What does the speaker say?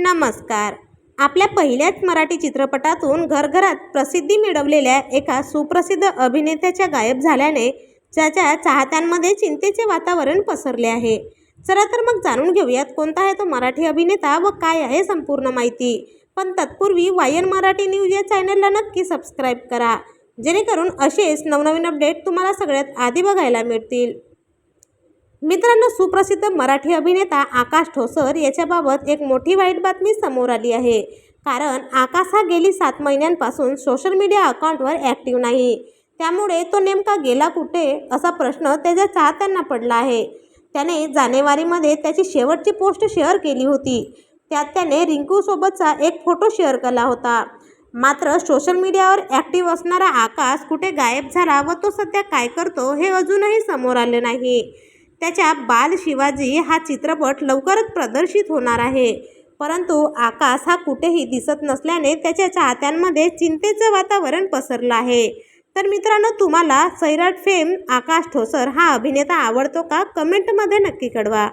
नमस्कार. आपल्या पहिल्याच मराठी चित्रपटातून घरघरात प्रसिद्धी मिळवलेल्या एका सुप्रसिद्ध अभिनेत्याच्या गायब झाल्याने त्याच्या चाहत्यांमध्ये चिंतेचे वातावरण पसरले आहे. चला तर मग जाणून घेऊयात कोणता आहे तो मराठी अभिनेता व काय आहे संपूर्ण माहिती. पण तत्पूर्वी वायन मराठी न्यूज या चॅनलला नक्की सबस्क्राईब करा. जेणेकरून असेच नवनवीन अपडेट तुम्हाला सगळ्यात आधी बघायला मिळतील. मित्रांनो सुप्रसिद्ध मराठी अभिनेता आकाश ठोसर याच्याबाबत एक मोठी वाईट बातमी समोर आली आहे. कारण आकाश हा गेली सात महिन्यांपासून सोशल मीडिया अकाउंटवर ॲक्टिव्ह नाही. त्यामुळे तो नेमका गेला कुठे असा प्रश्न त्याच्या चाहत्यांना पडला आहे. त्याने जानेवारीमध्ये त्याची शेवटची पोस्ट शेअर केली होती. त्यात त्याने रिंकूसोबतचा एक फोटो शेअर केला होता. मात्र सोशल मीडियावर ॲक्टिव्ह असणारा आकाश कुठे गायब झाला व तो सध्या काय करतो हे अजूनही समोर आले नाही. त्याच्या बाल शिवाजी हा चित्रपट लवकरच प्रदर्शित होणार आहे. परंतु आकाश हा कुठेही दिसत नसल्याने त्याच्या चाहत्यांमध्ये चिंतेचं वातावरण पसरलं आहे. तर मित्रांनो तुम्हाला सैराट फेम आकाश ठोसर हा अभिनेता आवडतो का? कमेंटमध्ये नक्की कळवा.